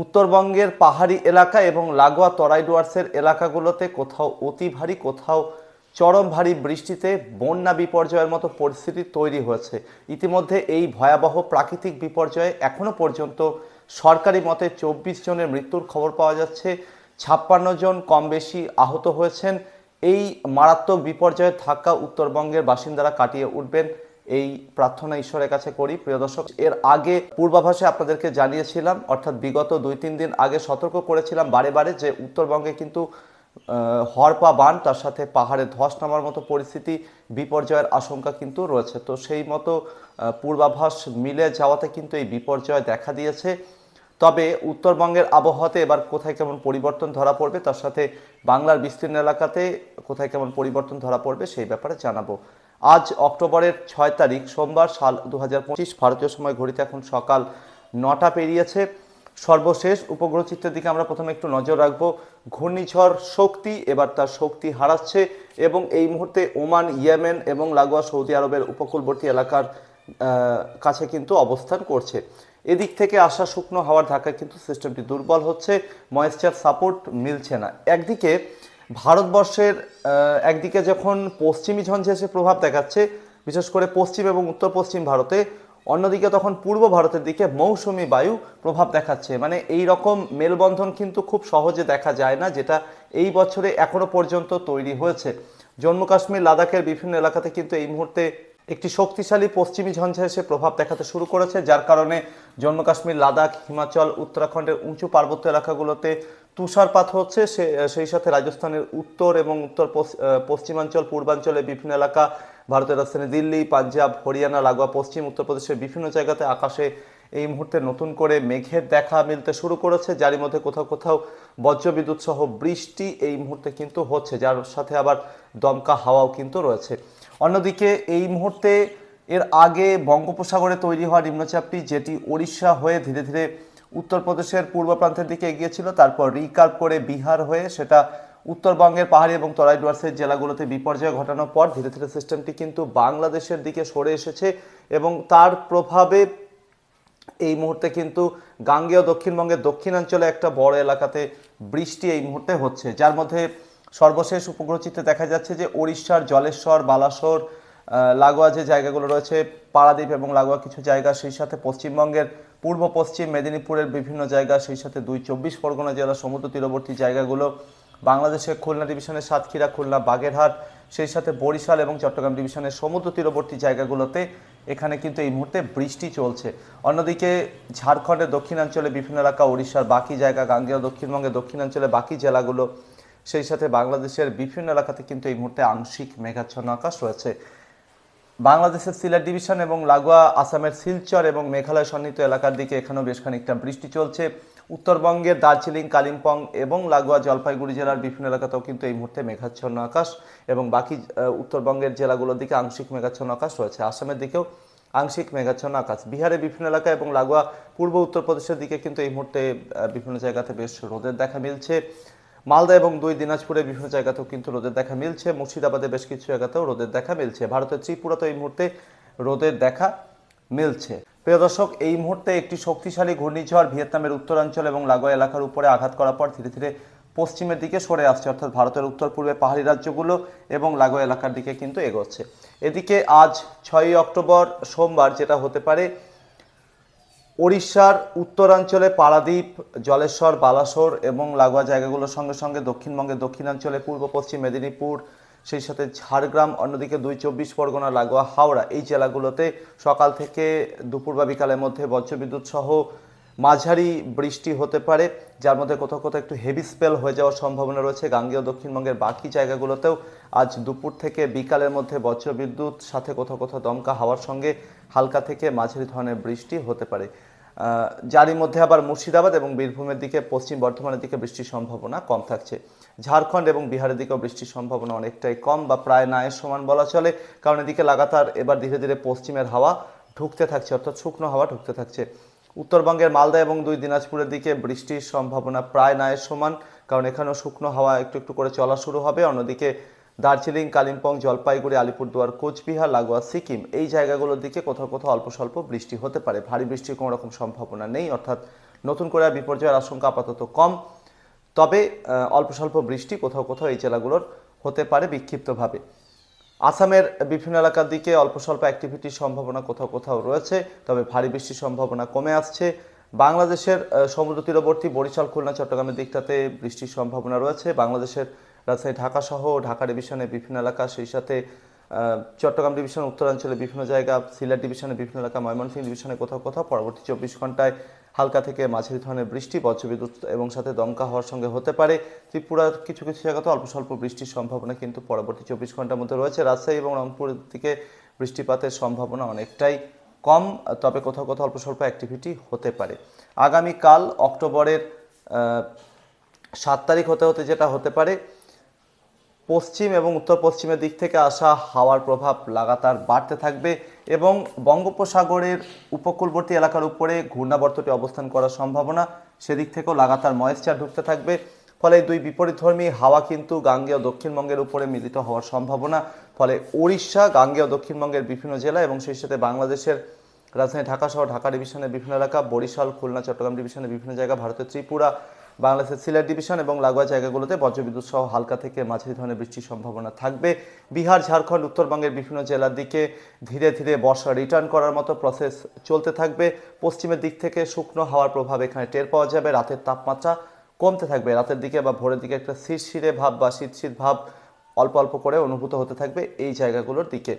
উত্তরবঙ্গের পাহাড়ি এলাকা এবং লাগোয়া তরাই ডুয়ার্সের এলাকাগুলোতে কোথাও অতি ভারী, কোথাও চরম ভারী বৃষ্টিতে বন্যা বিপর্যয়ের মতো পরিস্থিতি তৈরি হয়েছে। ইতিমধ্যে এই ভয়াবহ প্রাকৃতিক বিপর্যয়ে এখনও পর্যন্ত সরকারি মতে চব্বিশ জনের মৃত্যুর খবর পাওয়া যাচ্ছে। ছাপ্পান্ন জন কম বেশি আহত হয়েছেন। এই মারাত্মক বিপর্যয়ের থাকা উত্তরবঙ্গের বাসিন্দারা কাটিয়ে উঠবেন। এই প্রার্থনা ঈশ্বরের কাছে করি, প্রিয় দর্শক। এর আগে পূর্বাভাসে আপনাদেরকে জানিয়েছিলাম, অর্থাৎ বিগত দুই তিন দিন আগে সতর্ক করেছিলাম বারে বারে যে উত্তরবঙ্গে কিন্তু হরপা বান, তার সাথে পাহাড়ে ধস নামার মতো পরিস্থিতি, বিপর্যয়ের আশঙ্কা কিন্তু রয়েছে। তো সেই মতো পূর্বাভাস মিলে যাওয়াতে কিন্তু এই বিপর্যয় দেখা দিয়েছে। তবে উত্তরবঙ্গের আবহাওয়াতে এবার কোথায় কেমন পরিবর্তন ধরা পড়বে, তার সাথে বাংলার বিস্তীর্ণ এলাকাতে কোথায় কেমন পরিবর্তন ধরা পড়বে, সেই ব্যাপারে জানাব। আজ অক্টোবরের ছয় তারিখ, সোমবার সাল দু হাজার পঁচিশ ভারতীয় সময় ঘড়িতে এখন সকাল নটা পেরিয়েছে। সর্বশেষ উপগ্রহ চিত্রের দিকে আমরা প্রথমে একটু নজর রাখব। ঘূর্ণিঝড় শক্তি এবার তার শক্তি হারাচ্ছে এবং এই মুহূর্তে ওমান, ইয়েমেন এবং লাগোয়া সৌদি আরবের উপকূলবর্তী এলাকার কাছে কিন্তু অবস্থান করছে। এদিক থেকে আসা শুকনো হাওয়ার ধাক্কায় কিন্তু সিস্টেমটি দুর্বল হচ্ছে। ময়েশ্চার সাপোর্ট মিলছে না। একদিকে ভারতবর্ষের একদিকে যখন পশ্চিমী ঝঞ্ঝে প্রভাব দেখাচ্ছে, বিশেষ করে পশ্চিম এবং উত্তর পশ্চিম ভারতে, অন্যদিকে তখন পূর্ব ভারতের দিকে মৌসুমি বায়ু প্রভাব দেখাচ্ছে। মানে এই রকম মেলবন্ধন কিন্তু খুব সহজে দেখা যায় না, যেটা এই বছরে এখনও পর্যন্ত তৈরি হয়েছে। জম্মু কাশ্মীর, লাদাখের বিভিন্ন এলাকাতে কিন্তু এই মুহূর্তে একটি শক্তিশালী পশ্চিমী ঝঞ্ঝা এসে প্রভাব দেখাতে শুরু করেছে, যার কারণে জম্মু কাশ্মীর, লাদাখ, হিমাচল, উত্তরাখণ্ডের উঁচু পার্বত্য এলাকাগুলোতে তুষারপাত হচ্ছে সেই সাথে রাজস্থানের উত্তর এবং উত্তর পশ্চিমাঞ্চল, পূর্বাঞ্চলে বিভিন্ন এলাকা, ভারতের রাজধানী দিল্লি, পাঞ্জাব, হরিয়ানা, লাগোয়া, পশ্চিম, উত্তরপ্রদেশের বিভিন্ন জায়গাতে আকাশে এই মুহূর্তে নতুন করে মেঘের দেখা মিলতে শুরু করেছে, যারই মধ্যে কোথাও কোথাও বজ্রবিদ্যুৎ সহ বৃষ্টি এই মুহূর্তে কিন্তু হচ্ছে, যার সাথে আবার দমকা হাওয়াও কিন্তু রয়েছে। অন্যদিকে এই মুহূর্তে এর আগে বঙ্গোপসাগরে তৈরি হওয়া নিম্নচাপটি, যেটি ওড়িশা হয়ে ধীরে ধীরে উত্তরপ্রদেশের পূর্ব প্রান্তের দিকে এগিয়েছিল, তারপর রিকার্ভ করে বিহার হয়ে সেটা উত্তরবঙ্গের পাহাড়ি এবং তরাই ডুয়ার্সের জেলাগুলোতে বিপর্যয় ঘটানোর পর ধীরে ধীরে সিস্টেমটি কিন্তু বাংলাদেশের দিকে সরে এসেছে এবং তার প্রভাবে এই মুহূর্তে কিন্তু গাঙ্গেয় দক্ষিণবঙ্গের দক্ষিণাঞ্চলে একটা বড় এলাকাতে বৃষ্টি এই মুহূর্তে হচ্ছে। যার মধ্যে সর্বশেষ উপগ্রহ চিত্রে দেখা যাচ্ছে যে ওড়িশার জলেশ্বর, বালাসোর লাগোয়া যে জায়গাগুলো রয়েছে, পারাদ্বীপ এবং লাগোয়া কিছু জায়গা, সেই সাথে পশ্চিমবঙ্গের পূর্ব পশ্চিম মেদিনীপুরের বিভিন্ন জায়গা, সেই সাথে দুই চব্বিশ পরগনা জেলার সমুদ্র তীরবর্তী জায়গাগুলো, বাংলাদেশের খুলনা ডিভিশনের সাতক্ষীরা, খুলনা বাগেরহাট, সেই সাথে বরিশাল এবং চট্টগ্রাম ডিভিশনের সমুদ্র তীরবর্তী জায়গাগুলোতে এখানে কিন্তু এই মুহূর্তে বৃষ্টি চলছে। অন্যদিকে ঝাড়খণ্ডের দক্ষিণাঞ্চলে বিভিন্ন এলাকা, ওড়িশার বাকি জায়গা, গাঙ্গেয় দক্ষিণবঙ্গের দক্ষিণাঞ্চলে বাকি জেলাগুলো, সেই সাথে বাংলাদেশের বিভিন্ন এলাকাতে কিন্তু এই মুহূর্তে আংশিক মেঘাচ্ছন্ন আকাশ রয়েছে। বাংলাদেশের সিলেট ডিভিশন এবং লাগোয়া আসামের শিলচর এবং মেঘালয় সন্নিহিত এলাকার দিকে এখানেও বেশ খানিকটা বৃষ্টি চলছে। উত্তরবঙ্গের দার্জিলিং, কালিম্পং এবং লাগোয়া জলপাইগুড়ি জেলার বিভিন্ন এলাকাতেও কিন্তু এই মুহূর্তে মেঘাচ্ছন্ন আকাশ এবং বাকি উত্তরবঙ্গের জেলাগুলোর দিকে আংশিক মেঘাচ্ছন্ন আকাশ রয়েছে। আসামের দিকেও আংশিক মেঘাচ্ছন্ন আকাশ। বিহারের বিভিন্ন এলাকা এবং লাগোয়া পূর্ব উত্তরপ্রদেশের দিকে কিন্তু এই মুহূর্তে বিভিন্ন জায়গাতে বেশ রোদের দেখা মিলছে। মালদা এবং দুই দিনাজপুরের বিভিন্ন জায়গাতেও কিন্তু রোদের দেখা মিলছে। মুর্শিদাবাদে বেশ কিছু জায়গাতেও রোদের দেখা মিলছে। ভারতের ত্রিপুরাতে এই মুহূর্তে রোদের দেখা মিলছে। প্রিয় দর্শক, এই মুহূর্তে একটি শক্তিশালী ঘূর্ণিঝড় ভিয়েতনামের উত্তরাঞ্চল এবং লাগোয়া এলাকার উপরে আঘাত করার পর ধীরে ধীরে পশ্চিমের দিকে সরে আসছে। অর্থাৎ ভারতের উত্তর পূর্বে পাহাড়ি রাজ্যগুলো এবং লাগোয়া এলাকার দিকে কিন্তু এগোচ্ছে। এদিকে আজ ছয়ই অক্টোবর সোমবার যেটা হতে পারে ওড়িশার উত্তরাঞ্চলে পারাদ্বীপ, জলেশ্বর, বালাসোর এবং লাগোয়া জায়গাগুলোর সঙ্গে সঙ্গে দক্ষিণবঙ্গের দক্ষিণাঞ্চলে পূর্ব, পশ্চিম মেদিনীপুর, সেই সাথে ঝাড়গ্রাম, অন্যদিকে দুই চব্বিশ পরগনা, লাগোয়া, হাওড়া এই জেলাগুলোতে সকাল থেকে দুপুর বা বিকালের মধ্যে বজ্রবিদ্যুৎ সহ মাঝারি বৃষ্টি হতে পারে, যার মধ্যে কোথাও কোথাও একটু হেভি স্পেল হয়ে যাওয়ার সম্ভাবনা রয়েছে। গাঙ্গেয় দক্ষিণবঙ্গের বাকি জায়গাগুলোতেও আজ দুপুর থেকে বিকালের মধ্যে বজ্রবিদ্যুৎ সাথে কোথাও কোথাও দমকা হাওয়ার সঙ্গে হালকা থেকে মাঝারি ধরনের বৃষ্টি হতে পারে। যারই মধ্যে আবার মুর্শিদাবাদ এবং বীরভূমের দিকে, পশ্চিম বর্ধমানের দিকে বৃষ্টির সম্ভাবনা কম থাকছে। ঝাড়খণ্ড এবং বিহারের দিকেও বৃষ্টির সম্ভাবনা অনেকটাই কম বা প্রায় নায়ের সমান বলা চলে, কারণ এদিকে লাগাতার এবার ধীরে ধীরে পশ্চিমের হাওয়া ঢুকতে থাকছে, অর্থাৎ শুকনো হাওয়া ঢুকতে থাকছে। উত্তরবঙ্গের মালদা এবং দুই দিনাজপুরের দিকে বৃষ্টির সম্ভাবনা প্রায় নায়ের সমান, কারণ এখানেও শুকনো হাওয়া একটু একটু করে চলা শুরু হবে। অন্যদিকে দার্জিলিং, কালিম্পং, জলপাইগুড়ি, আলিপুরদুয়ার, কোচবিহার, লাগোয়া, সিকিম এই জায়গাগুলোর দিকে কোথাও কোথাও অল্প স্বল্প বৃষ্টি হতে পারে। ভারী বৃষ্টির কোনো রকম সম্ভাবনা নেই, অর্থাৎ নতুন করে বিপর্যয়ের আশঙ্কা আপাতত কম। তবে অল্প স্বল্প বৃষ্টি কোথাও কোথাও এই জেলাগুলোর হতে পারে বিক্ষিপ্তভাবে। আসামের বিভিন্ন এলাকার দিকে অল্প স্বল্প অ্যাক্টিভিটির সম্ভাবনা কোথাও কোথাও রয়েছে, তবে ভারী বৃষ্টির সম্ভাবনা কমে আসছে। বাংলাদেশের সমুদ্র তীরবর্তী বরিশাল, খুলনা, চট্টগ্রামের দিকটাতে বৃষ্টির সম্ভাবনা রয়েছে। বাংলাদেশের রাজধানী ঢাকা সহ ঢাকা ডিভিশনের বিভিন্ন এলাকা, সেই সাথে চট্টগ্রাম ডিভিশন উত্তরাঞ্চলে বিভিন্ন জায়গা, সিলেট ডিভিশনের বিভিন্ন এলাকা, ময়মনসিংহ ডিভিশনে কোথাও কোথাও পরবর্তী চব্বিশ ঘন্টায় হালকা থেকে মাঝারি ধরনের বৃষ্টি, বজ্রবিদ্যুৎ এবং সাথে দমকা হওয়ার সঙ্গে হতে পারে। ত্রিপুরার কিছু কিছু জায়গাতে অল্প স্বল্প বৃষ্টির সম্ভাবনা কিন্তু পরবর্তী চব্বিশ ঘণ্টার মধ্যে রয়েছে। রাজশাহী এবং রংপুরের দিকে বৃষ্টিপাতের সম্ভাবনা অনেকটাই কম, তবে কোথাও কোথাও অল্প স্বল্প অ্যাক্টিভিটি হতে পারে। আগামীকাল অক্টোবরের সাত তারিখ হতে হতে যেটা হতে পারে, পশ্চিম এবং উত্তর পশ্চিমের দিক থেকে আসা হাওয়ার প্রভাব লাগাতার বাড়তে থাকবে। এবং বঙ্গোপসাগরের উপকূলবর্তী এলাকার উপরে ঘূর্ণাবর্তটি অবস্থান করার সম্ভাবনা, সেদিক থেকেও লাগাতার ময়েশ্চার ঢুকতে থাকবে। ফলে দুই বিপরীতধর্মী হাওয়া কিন্তু গাঙ্গেয় দক্ষিণবঙ্গের উপরে মিলিত হওয়ার সম্ভাবনা। ফলে উড়িষ্যা গাঙ্গেয় দক্ষিণবঙ্গের বিভিন্ন জেলা এবং সেই সাথে বাংলাদেশের রাজধানী ঢাকা সহ ঢাকা ডিভিশনের বিভিন্ন এলাকা, বরিশাল, খুলনা, চট্টগ্রাম ডিভিশনের বিভিন্ন জায়গা, ভারতের ত্রিপুরা বাংলাদেশের সিলেট ডিভিশন এবং লাগোয়া জায়গাগুলোতে বজ্রবিদ্যুৎ সহ হালকা থেকে মাঝারি ধরনের বৃষ্টির সম্ভাবনা থাকবে। বিহার, ঝাড়খণ্ড, উত্তরবঙ্গের বিভিন্ন জেলার দিকে ধীরে ধীরে বর্ষা রিটার্ন করার মতো প্রসেস চলতে থাকবে। পশ্চিমের দিক থেকে শুকনো হাওয়ার প্রভাব এখানে টের পাওয়া যাবে। রাতের তাপমাত্রা কমতে থাকবে। রাতের দিকে বা ভোরের দিকে একটা শিরশিরে ভাব বা শীত শীত ভাব অল্প অল্প করে অনুভূত হতে থাকবে এই জায়গাগুলোর দিকে।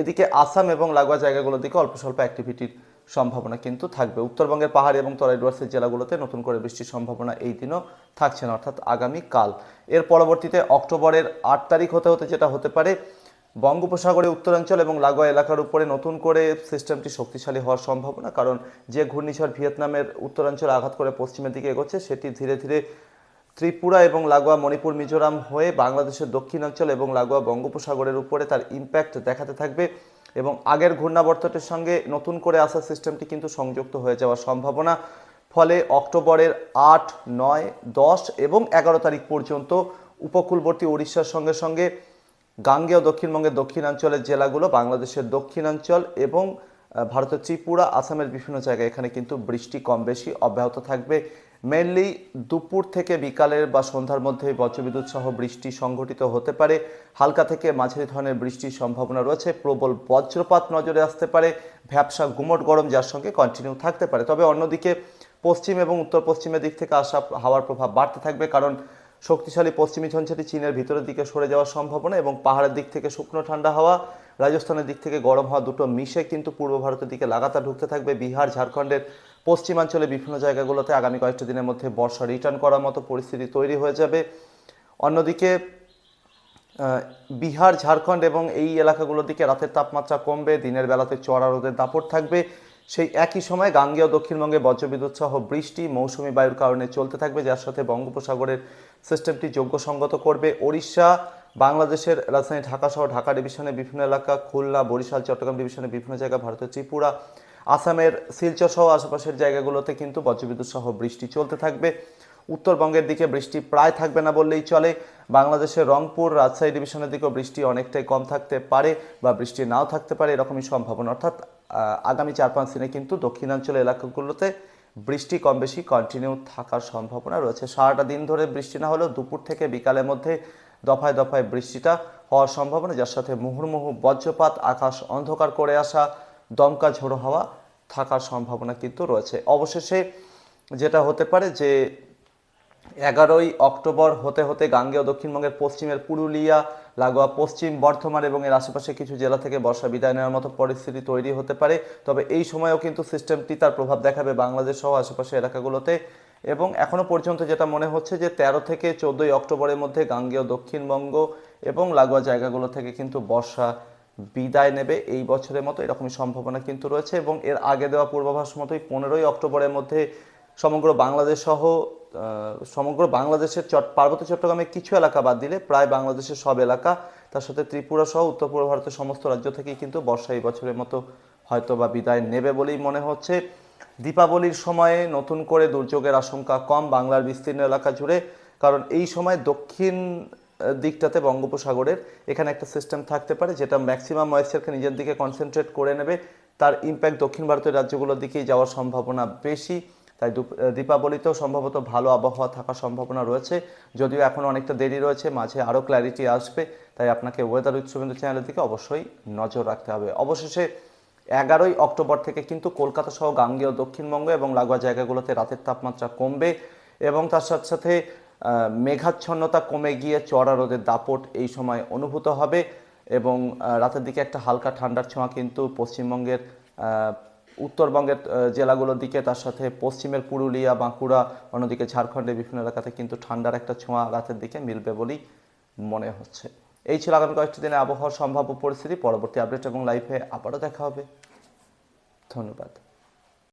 এদিকে আসাম এবং লাগোয়া জায়গাগুলোর দিকে অল্প স্বল্প অ্যাক্টিভিটির সম্ভাবনা কিন্তু থাকবে। উত্তরবঙ্গের পাহাড়ি এবং তরাই ডুয়ার্সের জেলাগুলোতে নতুন করে বৃষ্টির সম্ভাবনা এই দিনও থাকছে না, অর্থাৎ আগামী কাল এর পরবর্তীতে অক্টোবরের আট তারিখ হতে হতে যেটা হতে পারে, বঙ্গোপসাগরে উত্তরাঞ্চল এবং লাগোয়া এলাকার উপরে নতুন করে সিস্টেমটি শক্তিশালী হওয়ার সম্ভাবনা, কারণ যে ঘূর্ণিঝড় ভিয়েতনামের উত্তরাঞ্চলে আঘাত করে পশ্চিমের দিকে এগোচ্ছে, সেটি ধীরে ধীরে ত্রিপুরা এবং লাগোয়া, মণিপুর, মিজোরাম হয়ে বাংলাদেশের দক্ষিণাঞ্চল এবং লাগোয়া, বঙ্গোপসাগরের উপরে তার ইম্প্যাক্ট দেখাতে থাকবে। এবং আগের ঘূর্ণাবর্তটির সঙ্গে নতুন করে আসা সিস্টেমটি কিন্তু সংযুক্ত হয়ে যাওয়ার সম্ভাবনা। ফলে অক্টোবরের আট, নয়, দশ এবং এগারো তারিখ পর্যন্ত উপকূলবর্তী উড়িষ্যার সঙ্গে সঙ্গে গাঙ্গেয় দক্ষিণবঙ্গের দক্ষিণাঞ্চলের জেলাগুলো, বাংলাদেশের দক্ষিণাঞ্চল এবং ভারতের ত্রিপুরা, আসামের বিভিন্ন জায়গায় এখানে কিন্তু বৃষ্টি কম বেশি অব্যাহত থাকবে। মেনলি দুপুর থেকে বিকালের বা সন্ধ্যার মধ্যে বজ্রবিদ্যুৎ সহ বৃষ্টি সংঘটিত হতে পারে। হালকা থেকে মাঝারি ধরনের বৃষ্টির সম্ভাবনা রয়েছে। প্রবল বজ্রপাত নজরে আসতে পারে। ভ্যাবসা গুমট গরম, যার সঙ্গে কন্টিনিউ থাকতে পারে। তবে অন্যদিকে পশ্চিম এবং উত্তর পশ্চিমের দিক থেকে আসা হাওয়ার প্রভাব বাড়তে থাকবে কারণ শক্তিশালী পশ্চিমী ঝঞ্ঝাটি চীনের ভিতরের দিকে সরে যাওয়ার সম্ভাবনা এবং পাহাড়ের দিক থেকে শুকনো ঠান্ডা হাওয়া। রাজস্থানের দিক থেকে গরম হওয়া দুটো মিশে কিন্তু পূর্ব ভারতের দিকে লাগাতার ঢুকতে থাকবে। বিহার, ঝাড়খণ্ডের পশ্চিমাঞ্চলে বিভিন্ন জায়গাগুলোতে আগামী কয়েকটি দিনের মধ্যে বর্ষা রিটার্ন করার মতো পরিস্থিতি তৈরি হয়ে যাবে। অন্যদিকে বিহার, ঝাড়খণ্ড এবং এই এলাকাগুলোর দিকে রাতের তাপমাত্রা কমবে, দিনের বেলাতে চড়া রোদের দাপট থাকবে। সেই একই সময় গাঙ্গেয় দক্ষিণবঙ্গে বজ্রবিদ্যুৎ সহ বৃষ্টি, মৌসুমি বায়ুর কারণে চলতে থাকবে, যার সাথে বঙ্গোপসাগরের সিস্টেমটি যোগ্য সঙ্গত করবে। ওড়িশা, বাংলাদেশের রাজধানী ঢাকা সহ ঢাকা ডিভিশনের বিভিন্ন এলাকা, খুলনা, বরিশাল, চট্টগ্রাম ডিভিশনের বিভিন্ন জায়গা, ভারতের ত্রিপুরা আসামের শিলচর সহ আশেপাশের জায়গাগুলোতে কিন্তু বজ্রবিদ্যুৎ সহ বৃষ্টি চলতে থাকবে। উত্তরবঙ্গের দিকে বৃষ্টি প্রায় থাকবে না বললেই চলে। বাংলাদেশের রংপুর রাজশাহী ডিভিশনের দিকেও বৃষ্টি অনেকটাই কম থাকতে পারে বা বৃষ্টি নাও থাকতে পারে, এরকমই সম্ভাবনা। অর্থাৎ আগামী চার পাঁচ দিনে কিন্তু দক্ষিণাঞ্চল এলাকাগুলোতে বৃষ্টি কম বেশি কন্টিনিউ থাকার সম্ভাবনা রয়েছে। সারাটা দিন ধরে বৃষ্টি না হলেও দুপুর থেকে বিকালের মধ্যে দফায় দফায় বৃষ্টিটা হওয়ার সম্ভাবনা, যার সাথে মুহুর্মুহু বজ্রপাত, আকাশ অন্ধকার করে আসা, দমকা ঝোড়ো হাওয়া থাকার সম্ভাবনা কিন্তু রয়েছে। অবশেষে যেটা হতে পারে যে এগারোই অক্টোবর হতে হতে গাঙ্গেয় দক্ষিণবঙ্গের পশ্চিমের পুরুলিয়া, লাগোয়া, পশ্চিম বর্ধমান এবং এর আশেপাশে কিছু জেলা থেকে বর্ষা বিদায় নেওয়ার মতো পরিস্থিতি তৈরি হতে পারে। তবে এই সময়েও কিন্তু সিস্টেমটি তার প্রভাব দেখাবে বাংলাদেশ সহ এলাকাগুলোতে। এবং এখনও পর্যন্ত যেটা মনে হচ্ছে যে তেরো থেকে চোদ্দোই অক্টোবরের মধ্যে গাঙ্গেয় দক্ষিণবঙ্গ এবং লাগোয়া জায়গাগুলো থেকে কিন্তু বর্ষা বিদায় নেবে এই বছরের মতো, এরকমই সম্ভাবনা কিন্তু রয়েছে এবং এর আগে দেওয়া পূর্বাভাস মতোই পনেরোই অক্টোবরের মধ্যে সমগ্র বাংলাদেশ সহ সমগ্র বাংলাদেশের চট, পার্বত্য চট্টগ্রামে কিছু এলাকা বাদ দিলে প্রায় বাংলাদেশের সব এলাকা, তার সাথে ত্রিপুরা সহ উত্তর পূর্ব ভারতের সমস্ত রাজ্য থেকেই কিন্তু বর্ষা এই বছরের মতো হয়তো বা বিদায় নেবে বলেই মনে হচ্ছে। দীপাবলির সময়ে নতুন করে দুর্যোগের আশঙ্কা কম, বাংলার বিস্তীর্ণ এলাকা জুড়ে, কারণ এই সময় দক্ষিণ দিকটাতে বঙ্গোপসাগরের এখানে একটা সিস্টেম থাকতে পারে, যেটা ম্যাক্সিমাম ময়েশ্চারকে নিজের দিকে কনসেন্ট্রেট করে নেবে। তার ইম্প্যাক্ট দক্ষিণ ভারতের রাজ্যগুলোর দিকেই যাওয়ার সম্ভাবনা বেশি। তাই দুপ- দীপাবলিতেও সম্ভবত ভালো আবহাওয়া থাকার সম্ভাবনা রয়েছে। যদিও এখন অনেকটা দেরি রয়েছে, মাঝে আরও ক্ল্যারিটি আসবে। তাই আপনাকে ওয়েদার শুভেন্দু চ্যানেলের দিকে অবশ্যই নজর রাখতে হবে। অবশেষে এগারোই অক্টোবর থেকে কিন্তু কলকাতা সহ গাঙ্গেয় দক্ষিণবঙ্গ এবং লাগোয়া জায়গাগুলোতে রাতের তাপমাত্রা কমবে এবং তার সাথে সাথে মেঘাচ্ছন্নতা কমে গিয়ে চড়া রোদের দাপট এই সময় অনুভূত হবে এবং রাতের দিকে একটা হালকা ঠান্ডার ছোঁয়া কিন্তু পশ্চিমবঙ্গের উত্তরবঙ্গের জেলাগুলোর দিকে, তার সাথে পশ্চিমের পুরুলিয়া, বাঁকুড়া, অন্যদিকে ঝাড়খণ্ডের বিভিন্ন এলাকাতে কিন্তু ঠান্ডার একটা ছোঁয়া রাতের দিকে মিলবে বলেই মনে হচ্ছে। এই ছিল আগামী কয়েকটি দিনে আবহাওয়ার সম্ভাব্য পরিস্থিতি। পরবর্তী আপডেট এবং লাইফে আবারও দেখা হবে। ধন্যবাদ।